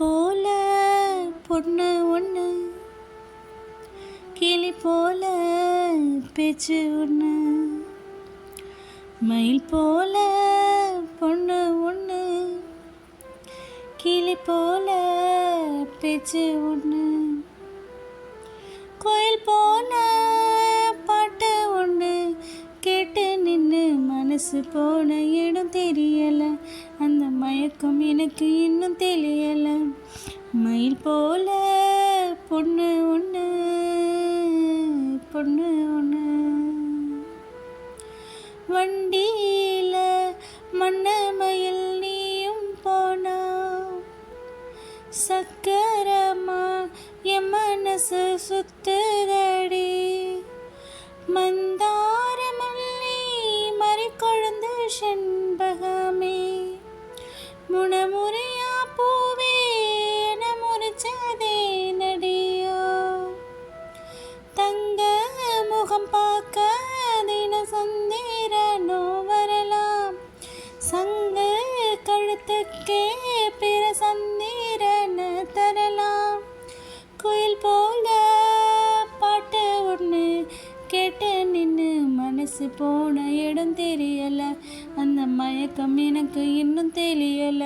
போல பொண்ணு ஒன்று கிளி போல பேச்சு ஒன்று மயில் போல பொண்ணு ஒன்று கிளி போல பேச்சு ஒன்று கோயில் போல மனசு போன இடம் தெரியல. அந்த மயக்கம் எனக்கு இன்னும் தெரியல மயில் போல பொண்ணு ஒன்று பொண்ணு ஒன்று வண்டியில மண்ண மயில் நீயும் போனா சக்கரமா என் மனசு சுத்த செண்பகமே. முனமுறையா பூவே என நடியோ தங்க முகம் பார்க்க தின சந்திரனோ வரலாம். சங்க கழுத்துக்கே மனசு போன இடம் தெரியல. அந்த மயக்கம் எனக்கு இன்னும் தெரியல.